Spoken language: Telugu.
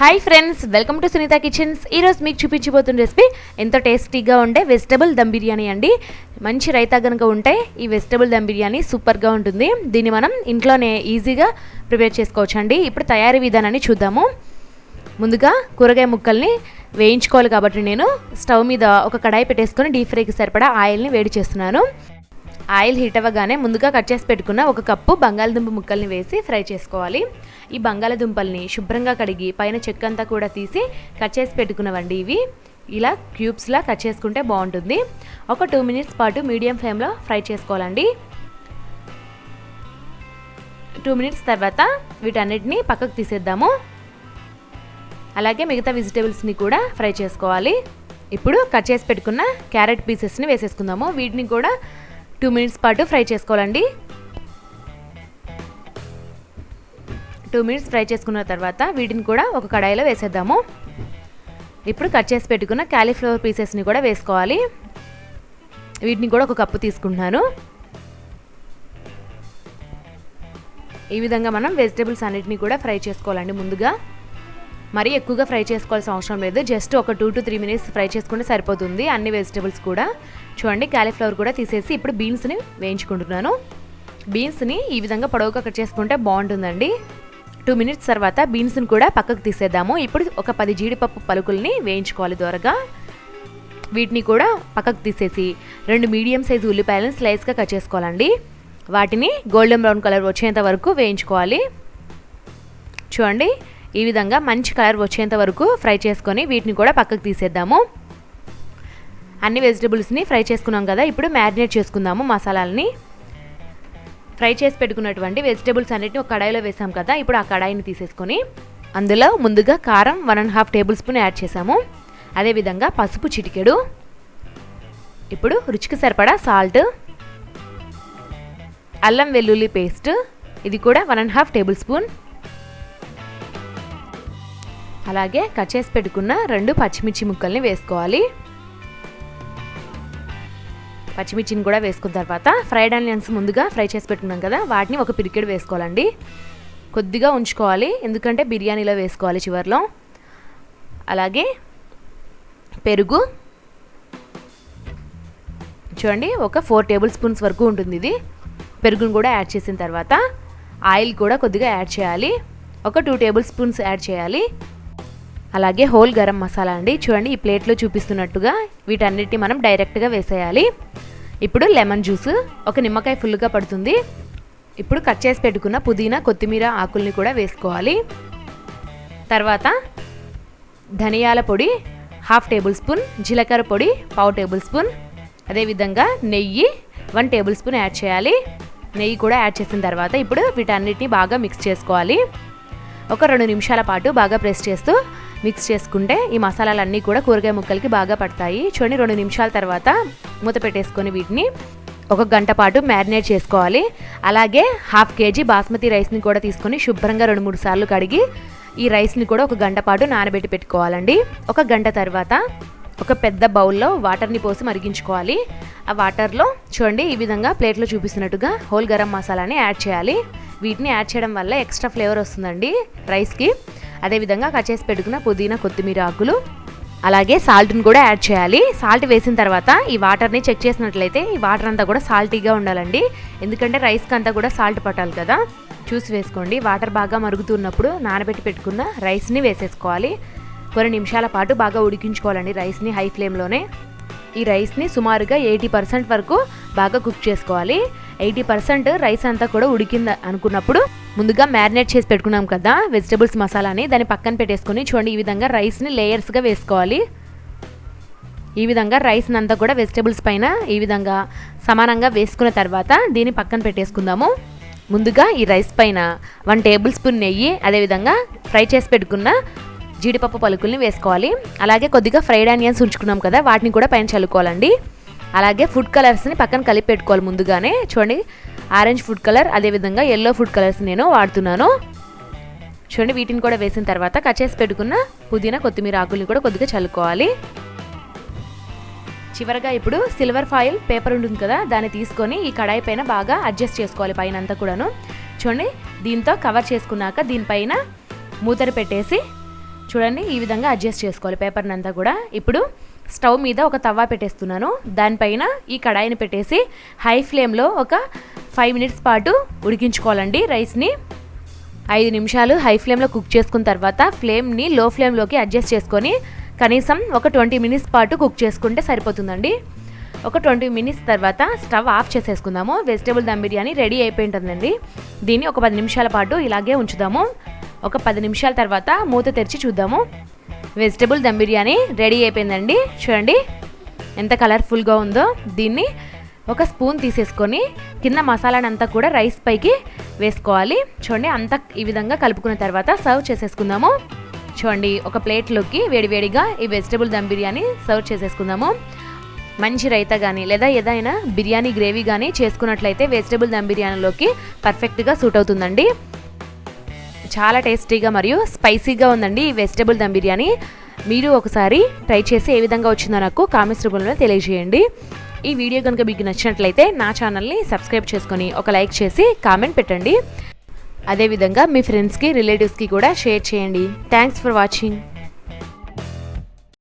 Hi friends welcome to Sunitha kitchens ఈరోజు మీకు చూపించబోతున్న రెసిపీ ఎంతో టేస్టీగా ఉండే వెజిటబుల్ దమ్ బిర్యానీ అండి. మంచి రైతా కనుక ఉంటే ఈ వెజిటబుల్ దమ్ బిర్యానీ సూపర్గా ఉంటుంది. దీన్ని మనం ఇంట్లోనే ఈజీగా ప్రిపేర్ చేసుకోవచ్చు అండి ఇప్పుడు తయారీ విధానాన్ని చూద్దాము. ముందుగా కూరగాయ ముక్కల్ని వేయించుకోవాలి కాబట్టి నేను స్టవ్ మీద ఒక కడాయి పెట్టేసుకొని డీప్ ఫ్రైకి సరిపడా ఆయిల్ని వేడి చేస్తున్నాను. ఆయిల్ హీట్ అవ్వగానే ముందుగా కట్ చేసి పెట్టుకున్న ఒక కప్పు బంగాళదుంప ముక్కల్ని వేసి ఫ్రై చేసుకోవాలి. ఈ బంగాళదుంపల్ని శుభ్రంగా కడిగి పైన చెక్క అంతా కూడా తీసి కట్ చేసి పెట్టుకున్నవండి ఇవి. ఇలా క్యూబ్స్లా కట్ చేసుకుంటే బాగుంటుంది. ఒక టూ మినిట్స్ పాటు మీడియం ఫ్లేమ్లో ఫ్రై చేసుకోవాలండి. టూ మినిట్స్ తర్వాత వీటన్నిటిని పక్కకు తీసేద్దాము. అలాగే మిగతా వెజిటేబుల్స్ని కూడా ఫ్రై చేసుకోవాలి. ఇప్పుడు కట్ చేసి పెట్టుకున్న క్యారెట్ పీసెస్ని వేసేసుకుందాము. వీటిని కూడా టూ మినిట్స్ పాటు ఫ్రై చేసుకోవాలండి. టూ మినిట్స్ ఫ్రై చేసుకున్న తర్వాత వీటిని కూడా ఒక కడాయిలో వేసేద్దాము. ఇప్పుడు కట్ చేసి పెట్టుకున్న క్యాలీఫ్లవర్ పీసెస్ని కూడా వేసుకోవాలి. వీటిని కూడా ఒక కప్పు తీసుకుంటున్నాను. ఈ విధంగా మనం వెజిటేబుల్స్ అన్నిటిని కూడా ఫ్రై చేసుకోవాలండి ముందుగా. మరీ ఎక్కువగా ఫ్రై చేసుకోవాల్సిన అవసరం లేదు. జస్ట్ ఒక two to three minutes fry చేసుకుంటే సరిపోతుంది. అన్ని వెజిటేబుల్స్ కూడా. చూడండి క్యాలీఫ్లవర్ కూడా తీసేసి ఇప్పుడు బీన్స్ని వేయించుకుంటున్నాను. బీన్స్ని ఈ విధంగా పొడవుగా కట్ చేసుకుంటే బాగుంటుందండి. టూ మినిట్స్ తర్వాత బీన్స్ని కూడా పక్కకు తీసేద్దాము. ఇప్పుడు ఒక పది జీడిపప్పు పలుకుల్ని వేయించుకోవాలి దూరగా. వీటిని కూడా పక్కకు తీసేసి రెండు మీడియం సైజు ఉల్లిపాయలను స్లైస్గా కట్ చేసుకోవాలండి. వాటిని గోల్డెన్ బ్రౌన్ కలర్ వచ్చేంత వరకు వేయించుకోవాలి. చూడండి ఈ విధంగా మంచి కలర్ వచ్చేంత వరకు ఫ్రై చేసుకొని వీటిని కూడా పక్కకు తీసేద్దాము. అన్ని వెజిటబుల్స్ని ఫ్రై చేసుకున్నాం కదా ఇప్పుడు మ్యారినేట్ చేసుకుందాము మసాలాలని. ఫ్రై చేసి పెట్టుకున్నటువంటి వెజిటబుల్స్ అన్నిటిని ఒక కడాయిలో వేసాం కదా ఇప్పుడు ఆ కడాయిని తీసేసుకొని అందులో ముందుగా కారం one and half tablespoon add చేసాము. అదేవిధంగా పసుపు చిటికెడు. ఇప్పుడు రుచికి సరిపడా సాల్ట్ అల్లం వెల్లుల్లి పేస్ట్ ఇది కూడా one and half tablespoon అలాగే కట్ చేసి పెట్టుకున్న రెండు పచ్చిమిర్చి ముక్కల్ని వేసుకోవాలి. పచ్చిమిర్చిని కూడా వేసుకున్న తర్వాత ఫ్రైడ్ ఆనియన్స్ ముందుగా ఫ్రై చేసి పెట్టుకున్నాం కదా వాటిని ఒక పిరికెడు వేసుకోవాలండి. కొద్దిగా ఉంచుకోవాలి ఎందుకంటే బిర్యానీలో వేసుకోవాలి చివరిలో. అలాగే పెరుగు. చూడండి ఒక ఫోర్ టేబుల్ స్పూన్స్ వరకు ఉంటుంది ఇది. పెరుగును కూడా యాడ్ చేసిన తర్వాత ఆయిల్ కూడా కొద్దిగా యాడ్ చేయాలి. ఒక టూ టేబుల్ స్పూన్స్ యాడ్ చేయాలి. అలాగే హోల్ గరం మసాలా అండి. చూడండి ఈ ప్లేట్లో చూపిస్తున్నట్టుగా వీటన్నిటిని మనం డైరెక్ట్గా వేసేయాలి. ఇప్పుడు లెమన్ జ్యూస్ ఒక నిమ్మకాయ ఫుల్గా పడుతుంది. ఇప్పుడు కట్ చేసి పెట్టుకున్న పుదీనా కొత్తిమీర ఆకుల్ని కూడా వేసుకోవాలి. తర్వాత ధనియాల పొడి హాఫ్ టేబుల్ స్పూన్ జీలకర్ర పొడి పావు టేబుల్ స్పూన్ అదేవిధంగా నెయ్యి వన్ టేబుల్ స్పూన్ యాడ్ చేయాలి. నెయ్యి కూడా యాడ్ చేసిన తర్వాత ఇప్పుడు వీటన్నిటిని బాగా మిక్స్ చేసుకోవాలి. ఒక రెండు నిమిషాల పాటు బాగా ప్రెస్ చేస్తూ మిక్స్ చేసుకుంటే ఈ మసాలాలన్నీ కూడా కూరగాయ ముక్కలకి బాగా పడతాయి. చూడండి రెండు నిమిషాల తర్వాత మూత పెట్టేసుకొని వీటిని ఒక గంట పాటు మ్యారినేట్ చేసుకోవాలి. అలాగే హాఫ్ కేజీ బాస్మతి రైస్ని కూడా తీసుకొని శుభ్రంగా రెండు మూడు సార్లు కడిగి ఈ రైస్ని కూడా ఒక గంట పాటు నానబెట్టి పెట్టుకోవాలండి. ఒక గంట తర్వాత ఒక పెద్ద బౌల్లో వాటర్ని పోసి మరిగించుకోవాలి. ఆ వాటర్లో చూడండి ఈ విధంగా ప్లేట్లో చూపిస్తున్నట్టుగా హోల్ గరం మసాలాని యాడ్ చేయాలి. వీటిని యాడ్ చేయడం వల్ల ఎక్స్ట్రా ఫ్లేవర్ వస్తుందండి రైస్కి. అదేవిధంగా కట్ చేసి పెట్టుకున్న పుదీనా కొత్తిమీర ఆకులు అలాగే సాల్ట్ని కూడా యాడ్ చేయాలి. సాల్ట్ వేసిన తర్వాత ఈ వాటర్ని చెక్ చేసినట్లయితే ఈ వాటర్ అంతా కూడా సాల్టీగా ఉండాలండి. ఎందుకంటే రైస్కి అంతా కూడా సాల్ట్ పట్టాలి కదా. చూసి వేసుకోండి. వాటర్ బాగా మరుగుతున్నప్పుడు నానబెట్టి పెట్టుకున్న రైస్ని వేసేసుకోవాలి. కొన్ని నిమిషాల పాటు బాగా ఉడికించుకోవాలండి. రైస్ని హై ఫ్లేమ్లోనే. ఈ రైస్ని సుమారుగా ఎయిటీ పర్సెంట్ వరకు బాగా కుక్ చేసుకోవాలి. ఎయిటీ పర్సెంట్ రైస్ అంతా కూడా ఉడికింది అనుకున్నప్పుడు ముందుగా మ్యారినేట్ చేసి పెట్టుకున్నాం కదా వెజిటబుల్స్ మసాలాని దాన్ని పక్కన పెట్టేసుకొని చూడండి ఈ విధంగా రైస్ని లేయర్స్గా వేసుకోవాలి. ఈ విధంగా రైస్ని అంతా కూడా వెజిటబుల్స్ పైన ఈ విధంగా సమానంగా వేసుకున్న తర్వాత దీన్ని పక్కన పెట్టేసుకుందాము. ముందుగా ఈ రైస్ పైన వన్ టేబుల్ స్పూన్ నెయ్యి అదేవిధంగా ఫ్రై చేసి పెట్టుకున్న జీడిపప్పు పలుకుల్ని వేసుకోవాలి. అలాగే కొద్దిగా ఫ్రైడ్ ఆనియన్స్ ఉంచుకున్నాం కదా వాటిని కూడా పైన చల్లుకోవాలండి. అలాగే ఫుడ్ కలర్స్ని పక్కన కలిపి పెట్టుకోవాలి ముందుగానే. చూడండి ఆరెంజ్ ఫుడ్ కలర్ అదేవిధంగా ఎల్లో ఫుడ్ కలర్స్ నేను వాడుతున్నాను. చూడండి వీటిని కూడా వేసిన తర్వాత కట్ చేసి పెట్టుకున్న పుదీనా కొత్తిమీర ఆకుల్ని కూడా కొద్దిగా చల్లుకోవాలి. చివరగా ఇప్పుడు సిల్వర్ ఫాయిల్ పేపర్ ఉంటుంది కదా దాన్ని తీసుకొని ఈ కడాయి పైన బాగా అడ్జస్ట్ చేసుకోవాలి పైన అంతా కూడాను. చూడండి దీంతో కవర్ చేసుకున్నాక దీనిపైన మూతర పెట్టేసి చూడండి ఈ విధంగా అడ్జస్ట్ చేసుకోవాలి. పేపర్ని అంతా కూడా. ఇప్పుడు స్టవ్ మీద ఒక తవ్వ పెట్టేస్తున్నాను. దానిపైన ఈ కడాయిని పెట్టేసి హై ఫ్లేమ్లో ఒక ఫైవ్ మినిట్స్ పాటు ఉడికించుకోవాలండి రైస్ని. ఐదు నిమిషాలు హై ఫ్లేమ్లో కుక్ చేసుకున్న తర్వాత ఫ్లేమ్ని లో ఫ్లేమ్లోకి అడ్జస్ట్ చేసుకొని కనీసం ఒక ట్వంటీ మినిట్స్ పాటు కుక్ చేసుకుంటే సరిపోతుందండి. ఒక ట్వంటీ మినిట్స్ తర్వాత స్టవ్ ఆఫ్ చేసేసుకుందాము. వెజిటేబుల్ దమ్ బిర్యానీ రెడీ అయిపోయి ఉంటుందండి దీన్ని ఒక పది నిమిషాల పాటు ఇలాగే ఉంచుదాము. ఒక పది నిమిషాల తర్వాత మూత తెరిచి చూద్దాము. వెజిటేబుల్ దమ్ బిర్యానీ రెడీ అయిపోయిందండి. చూడండి ఎంత కలర్ఫుల్గా ఉందో. దీన్ని ఒక స్పూన్ తీసేసుకొని కింద మసాలానంతా కూడా రైస్ పైకి వేసుకోవాలి. చూడండి అంతా ఈ విధంగా కలుపుకున్న తర్వాత సర్వ్ చేసేసుకుందాము. చూడండి ఒక ప్లేట్లోకి వేడివేడిగా ఈ వెజిటేబుల్ దమ్ బిర్యానీ సర్వ్ చేసేసుకుందాము. మంచి రైతా కానీ లేదా ఏదైనా బిర్యానీ గ్రేవీ కానీ చేసుకున్నట్లయితే వెజిటబుల్ దమ్ బిర్యానీలోకి పర్ఫెక్ట్గా సూట్ అవుతుందండి. చాలా టేస్టీగా మరియు స్పైసీగా ఉందండి ఈ వెజిటేబుల్ దమ్ బిర్యానీ. మీరు ఒకసారి ట్రై చేసి ఏ విధంగా వచ్చిందో నాకు కామెంట్స్ రూపంలో తెలియజేయండి. ఈ వీడియో కనుక మీకు నచ్చినట్లయితే నా ఛానల్ని సబ్స్క్రైబ్ చేసుకొని ఒక లైక్ చేసి కామెంట్ పెట్టండి. అదేవిధంగా మీ ఫ్రెండ్స్కి రిలేటివ్స్కి కూడా షేర్ చేయండి. Thanks for watching.